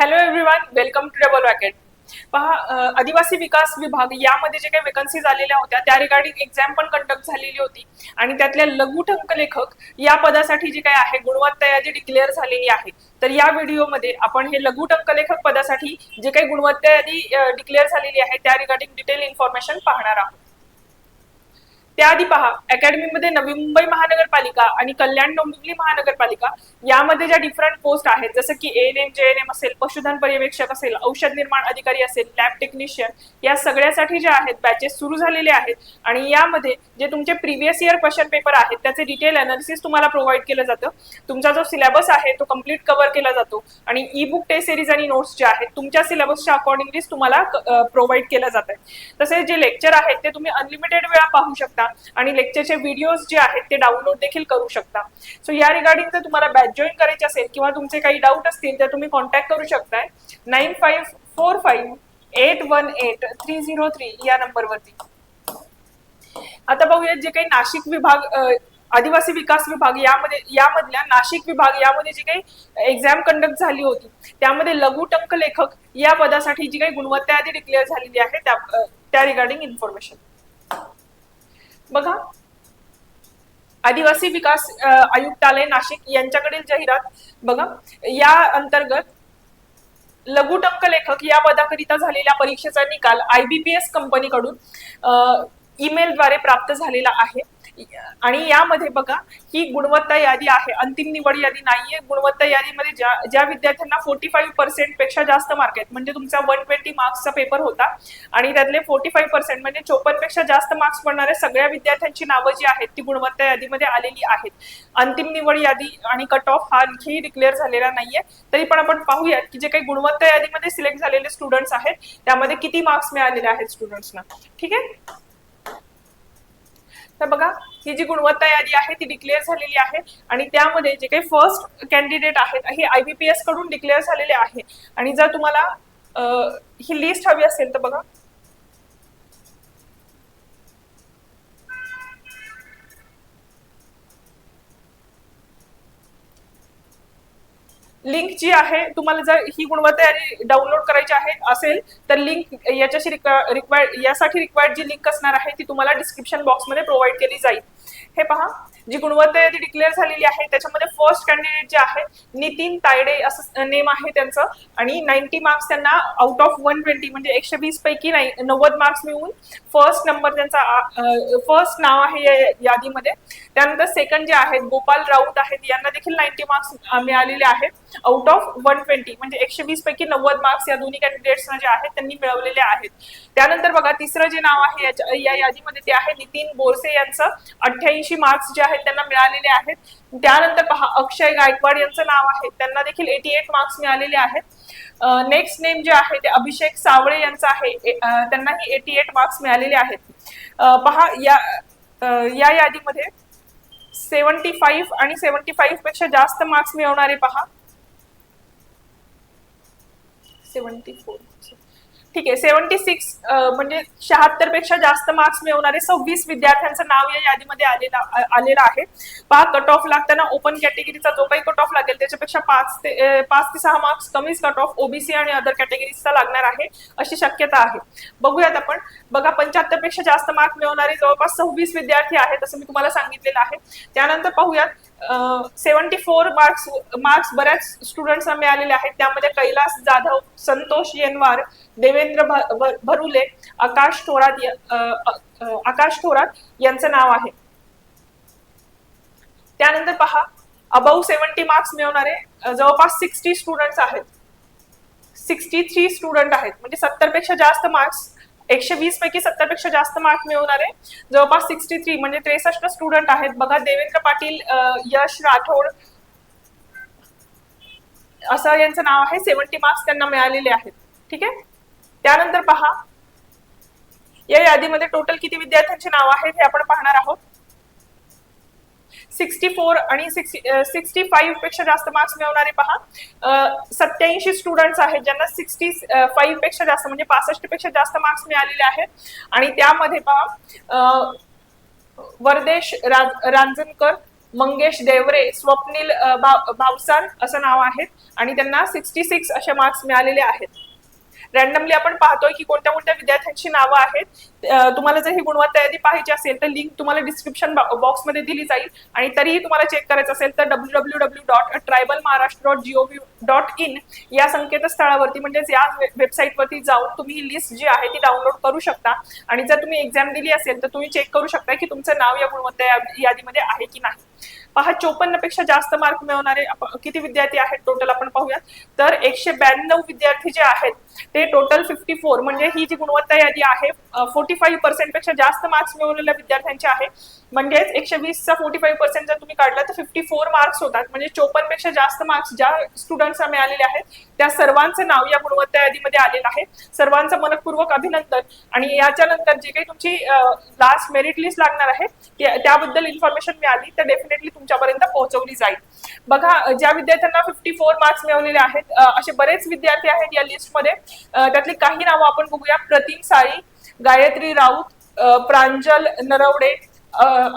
Hello everyone welcome to double वॅकेट पहा आदिवासी विकास विभाग यामध्ये जे काही वेकन्सीज आलेल्या होत्या त्या रिगार्डिंग एक्झाम पण कंडक्ट झालेली होती. आणि त्यातल्या लघु टंकलेखक या पदासाठी जी काही आहे गुणवत्ता यादी डिक्लेअर झालेली आहे तर या व्हिडिओमध्ये आपण हे लघु टंकलेखक पदासाठी जे काही गुणवत्ता यादी डिक्लेअर झालेली आहे त्या रिगार्डिंग डिटेल इन्फॉर्मेशन पाहणार आहोत. त्याआधी पहा अकॅडमीमध्ये नवी मुंबई महानगरपालिका आणि कल्याण डोंबिवली महानगरपालिका यामध्ये ज्या डिफरंट पोस्ट आहेत जसं की N M J N M असेल पशुधन पर्यवेक्षक असेल औषध निर्माण अधिकारी असेल लॅब टेक्निशियन या सगळ्यासाठी ज्या आहेत बॅचेस सुरू झालेले आहेत. आणि यामध्ये जे तुमचे प्रिव्हियस इयर क्वेश्चन पेपर आहेत त्याचे डिटेल अनालिसिस तुम्हाला प्रोव्हाइड केलं जातं. तुमचा जो सिलेबस आहे तो कंप्लीट कव्हर केला जातो. आणि ई बुक टेस्ट सिरीज आणि नोट्स जे आहेत तुमच्या सिलेबसच्या अकॉर्डिंगलीच तुम्हाला प्रोव्हाइड केलं जात आहे तसेच जे लेक्चर आहेत ते तुम्ही अनलिमिटेड वेळा पाहू शकता. आणि लेक्चरचे व्हिडिओज जे आहेत ते डाउनलोड देखील करू शकता. सो या रिगार्डिंग जर तुम्हाला बॅच जॉईन करायचे असेल किंवा तुमचे काही डाऊट असतील तर तुम्ही कॉन्टॅक्ट करू शकताय. Nine five four five eight one eight three zero three या नंबरवरती आता पाहूयात जे काही नाशिक विभाग आदिवासी विकास विभाग यामध्ये यामधल्या नाशिक विभाग यामध्ये जी काही एक्झाम कंडक्ट झाली होती त्यामध्ये लघु टंक लेखक या पदासाठी जी काही गुणवत्ता यादी डिक्लेअर झालेली आहे त्या त्या रिगार्डिंग इन्फॉर्मेशन बघा. आदिवासी विकास आयुक्तालय नाशिक यांच्याकडील जाहिरात. बघा या अंतर्गत लघुटंक लेखक या पदाकरिता झालेल्या परीक्षेचा निकाल आयबीपीएस कंपनीकडून ईमेलद्वारे प्राप्त झालेला आहे. आणि यामध्ये बघा ही गुणवत्ता यादी आहे. अंतिम निवड यादी नाहीये. गुणवत्ता यादीमध्ये ज्या ज्या विद्यार्थ्यांना फोर्टी फाईव्ह पर्सेंटपेक्षा जास्त मार्क आहेत म्हणजे तुमचा वन ट्वेंटी मार्क्सचा पेपर होता आणि त्यातले फोर्टी फाईव्ह पर्सेंट म्हणजे चोपन्नपेक्षा जास्त मार्क्स पडणाऱ्या सगळ्या विद्यार्थ्यांची नावं जी आहेत ती गुणवत्ता यादीमध्ये आलेली आहेत. अंतिम निवड यादी आणि कट ऑफ हा आणखी डिक्लेअर झालेला नाहीये. तरी पण आपण पाहूयात की जे काही गुणवत्ता यादीमध्ये सिलेक्ट झालेले स्टुडंट्स आहेत त्यामध्ये किती मार्क्स मिळालेले आहेत स्टुडंट्सना ठीक आहे? तर बघा ही जी गुणवत्ता यादी आहे ती डिक्लेअर झालेली आहे. आणि त्यामध्ये जे काही फर्स्ट कॅन्डिडेट आहेत हे आयबीपीएसकडून डिक्लेअर झालेले आहे. आणि जर तुम्हाला ही लिस्ट हवी असेल तर बघा लिंक जी आहे तुम्हाला जर ही गुणवत्ता यादी डाउनलोड करायची आहे असेल तर लिंक याच्याशी रिक्वायर्ड यासाठी रिक्वायर्ड जी लिंक असणार आहे ती तुम्हाला डिस्क्रिप्शन बॉक्समध्ये प्रोव्हाइड केली जाईल. हे पहा जी गुणवत्ता यादी डिक्लेअर झालेली आहे त्याच्यामध्ये फर्स्ट कॅन्डिडेट जे आहे नितीन तायडे असं नेम आहे त्यांचं. आणि नाईन्टी मार्क्स त्यांना आउट ऑफ वन ट्वेंटी म्हणजे एकशे वीस पैकी नाही नव्वद मार्क्स मिळून फर्स्ट नंबर त्यांचा फर्स्ट नाव आहे या यादीमध्ये. त्यानंतर सेकंड जे आहेत गोपाल राऊत आहेत यांना देखील नाईन्टी मार्क्स मिळालेले आहेत. आउट ऑफ वन ट्वेंटी म्हणजे एकशे वीस पैकी नव्वद मार्क्स या दोन्ही कॅन्डिडेट्सना जे आहेत त्यांनी मिळवलेले आहेत. त्यानंतर बघा तिसरं जे नाव आहे याच्या- या यादीमध्ये ते आहे नितीन बोरसे यांचं. अठ्ठ्याऐंशी मार्क्स जे आहेत त्यांना मिळालेले आहेत. त्यानंतर पहा अक्षय गायकवाड यांचं नाव आहे. त्यांना देखील एटी एट मार्क्स मिळालेले आहेत. नेक्स्ट नेम जे आहे ते अभिषेक सावळे यांचं आहे. त्यांनाही एटी एट मार्क्स मिळालेले आहेत. पहा या या यादीमध्ये सेवन्टी फाईव्ह आणि सेवन्टी फाईव्हपेक्षा जास्त मार्क्स मिळवणारे पहा. सेवन्टी फोर ठीक आहे. सेव्हन्टी सिक्स म्हणजे शहात्तरपेक्षा जास्त मार्क्स मिळवणारे सव्वीस विद्यार्थ्यांचं नाव या यादीमध्ये आलेला आलेलं आहे. पहा कट ऑफ लागताना ओपन कॅटेगरीचा जो काही कट ऑफ लागेल त्याच्यापेक्षा पाच ते पाच ते सहा मार्क्स कमीच कट ऑफ ओबीसी आणि अदर कॅटेगरीजचा लागणार आहे अशी शक्यता आहे. बघूयात आपण. बघा पंच्याहत्तरपेक्षा जास्त मार्क्स मिळवणारे जवळपास सव्वीस विद्यार्थी आहेत असं मी तुम्हाला सांगितलेलं आहे. त्यानंतर पाहूयात सेवन्टी फोर मार्क्स मार्क्स बऱ्याच स्टुडंट्सना मिळालेले आहेत. त्यामध्ये कैलास जाधव संतोष येनवार देवेंद्र भरुले आकाश थोरात आकाश थोरात यांचं नाव आहे. त्यानंतर पहा अबाऊ सेव्हन्टी मार्क्स मिळवणारे जवळपास सिक्स्टी स्टुडंट्स आहेत. सिक्स्टी थ्री स्टुडंट आहेत. म्हणजे सत्तरपेक्षा जास्त मार्क्स एकशे वीस पैकी सत्तरपेक्षा जास्त मार्क मिळवणारे जवळपास सिक्स्टी थ्री म्हणजे त्रेसष्ट स्टुडंट आहेत. बघा देवेंद्र पाटील यश राठोड असं यांचं नाव आहे. सेव्हन्टी मार्क्स त्यांना मिळालेले आहेत. ठीक आहे? त्यानंतर पहा. या यादीमध्ये टोटल किती विद्यार्थ्यांचे नाव आहेत हे आपण पाहणार आहोत. सिक्स्टी फोर आणि सिक्स्टी फाईव्हपेक्षा जास्त मार्क्स मिळवणारे पहा. सत्याऐंशी स्टुडंट्स आहेत ज्यांना सिक्स्टी फाईव्हपेक्षा जास्त म्हणजे पासष्टपेक्षा जास्त मार्क्स मिळालेले आहेत. आणि त्यामध्ये पहा वर्देश राज- रांजणकर मंगेश देवरे स्वप्नील भावसार असं नाव आहे आणि त्यांना सिक्स्टी सिक्स असे मार्क्स मिळालेले आहेत. रॅन्डमली आपण पाहतोय की कोणत्या कोणत्या विद्यार्थ्यांची नावं आहेत. तुम्हाला जर ही गुणवत्ता यादी पाहिजे असेल तर लिंक तुम्हाला डिस्क्रिप्शन बॉक्समध्ये दिली जाईल. आणि तरीही तुम्हाला चेक करायचं असेल तर W W W dot tribal Maharashtra dot G O V dot in या संकेतस्थळावरती म्हणजेच या वेबसाईटवरती जाऊन तुम्ही ही लिस्ट जी आहे ती डाउनलोड करू शकता. आणि जर तुम्ही एक्झाम दिली असेल तर तुम्ही चेक करू शकता की तुमचं नाव या गुणवत्ता या- यादीमध्ये आहे की नाही. पहा चोपन्नपेक्षा जास्त मार्क मिळवणारे किती विद्यार्थी आहेत टोटल आपण पाहूयात. तर एकशे ब्याण्णव विद्यार्थी जे आहेत ते टोटल फिफ्टी फोर म्हणजे ही जी गुणवत्ता यादी आहे फोर्टी फाईव्ह पर्सेंटपेक्षा जास्त मार्क्स मिळवलेल्या विद्यार्थ्यांचे आहे. म्हणजेच एकशे वीसचा फोर्टी फाईव्ह पर्सेंट जर तुम्ही काढला तर फिफ्टी फोर मार्क्स होतात. म्हणजे चोपन्नपेक्षा जास्त मार्क्स ज्या स्टुडंट्सना मिळालेले आहेत त्या सर्वांचं नाव या गुणवत्ता यादीमध्ये आलेलं आहे. सर्वांचं मनपूर्वक अभिनंदन. आणि याच्या नंतर जे काही तुमची लास्ट मेरिट लिस्ट लागणार आहे त्याबद्दल इन्फॉर्मेशन मिळाली तर डेफिनेटली तुमच्यापर्यंत पोहोचवली जाईल. बघा ज्या विद्यार्थ्यांना फिफ्टी फोर मार्क्स मिळवलेले आहेत असे बरेच विद्यार्थी आहेत या लिस्टमध्ये त्यातली काही नावं आपण बघूया. प्रतिम साळी गायत्री राऊत प्रांजल नरवडे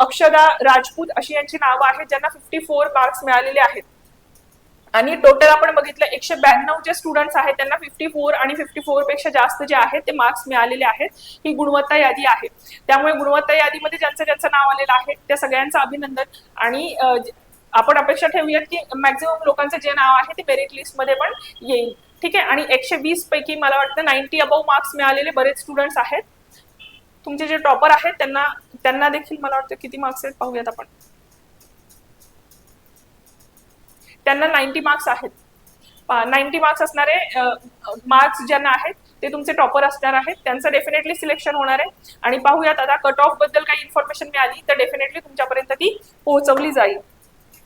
अक्षदा राजपूत अशी यांची नावं आहेत ज्यांना फिफ्टी फोर मार्क्स मिळालेले आहेत. आणि टोटल आपण बघितलं एकशे ब्याण्णव जे स्टुडंट्स आहेत त्यांना फिफ्टी फोर आणि फिफ्टी फोरपेक्षा जास्त जे आहेत ते मार्क्स मिळालेले आहेत. ही गुणवत्ता यादी आहे. त्यामुळे गुणवत्ता यादीमध्ये ज्यांचं ज्यांचं नाव आलेलं आहे त्या सगळ्यांचं अभिनंदन. आणि आपण अपेक्षा ठेवूयात की मॅक्झिमम लोकांचं जे नाव आहे ते मेरिट लिस्टमध्ये पण येईल. ठीक आहे? आणि एकशे वीस पैकी मला वाटतं नाईन्टी अबाव मार्क्स मिळालेले बरेच स्टुडंट्स आहेत. तुमचे जे टॉपर आहेत त्यांना त्यांना देखील मला वाटतं किती मार्क्स आहेत पाहूयात आपण. त्यांना नाईन्टी मार्क्स आहेत. नाईन्टी मार्क्स असणारे मार्क्स ज्यांना आहेत ते तुमचे टॉपर असणार आहेत. त्यांचं डेफिनेटली सिलेक्शन होणार आहे. आणि पाहूयात आता कट ऑफबद्दल काही इन्फॉर्मेशन मिळाली तर डेफिनेटली तुमच्यापर्यंत ती पोहोचवली जाईल.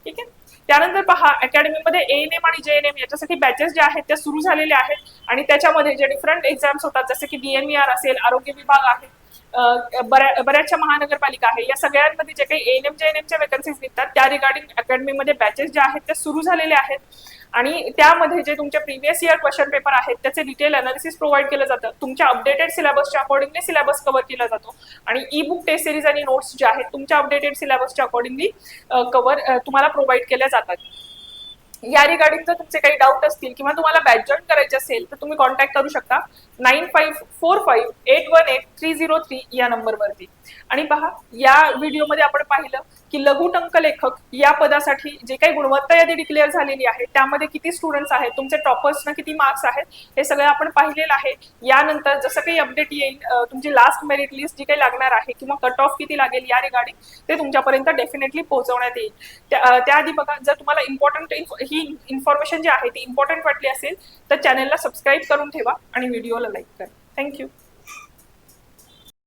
ठीक आहे? त्यानंतर पहा अकॅडमीमध्ये ए एन एम आणि जे एन एम याच्यासाठी बॅचेस ज्या आहेत त्या सुरू झालेल्या आहेत. आणि त्याच्यामध्ये जे डिफरंट एक्झाम्स होतात जसे की डीएनईआर असेल आरोग्य विभाग आहे बऱ्याचशा महानगरपालिका आहे या सगळ्यांमध्ये जे काही एन एम जे एन एमच्या वेकन्सीज निघतात त्या रिगार्डिंग अकॅडमीमध्ये बॅचेस ज्या आहेत त्या सुरू झालेल्या आहेत. आणि त्यामध्ये जे तुमचे प्रिव्हियस इयर क्वेश्चन पेपर आहेत त्याचे डिटेल अनालिसिस प्रोव्हाइड केलं जातं. तुमच्या अपडेटेड सिलेबसच्या अकॉर्डिंगली सिलेबस कव्हर केला जातो. आणि ई बुक टेस्ट सिरीज आणि नोट्स जे आहेत तुमच्या अपडेटेड सिलेबसच्या अकॉर्डिंगली कव्हर तुम्हाला प्रोव्हाइड केल्या जातात. या रिगार्डिंग जर तुमचे काही डाऊट असतील किंवा तुम्हाला बॅच जॉईन करायचे असेल तर तुम्ही कॉन्टॅक्ट करू शकता nine five four five eight one eight three zero three या नंबरवरती आणि पहा या व्हिडिओमध्ये आपण पाहिलं की लघु टंकलेखक या पदासाठी जे काही गुणवत्ता यादी डिक्लेअर झालेली आहे त्यामध्ये किती स्टुडंट्स आहेत तुमचे टॉपर्सना किती मार्क्स आहेत हे सगळं आपण पाहिलेलं आहे. यानंतर जसं काही अपडेट येईल तुमची लास्ट मेरिट लिस्ट जी काही लागणार आहे किंवा कट ऑफ किती लागेल या रिगार्डिंग ते तुमच्यापर्यंत डेफिनेटली पोहोचवण्यात येईल. त्या- त्याआधी बघा जर तुम्हाला इम्पॉर्टंट ही इन्फॉर्मेशन जी आहे ती इम्पॉर्टंट वाटली असेल तर चॅनलला सबस्क्राईब करून ठेवा आणि व्हिडिओला लाईक करा. थँक्यू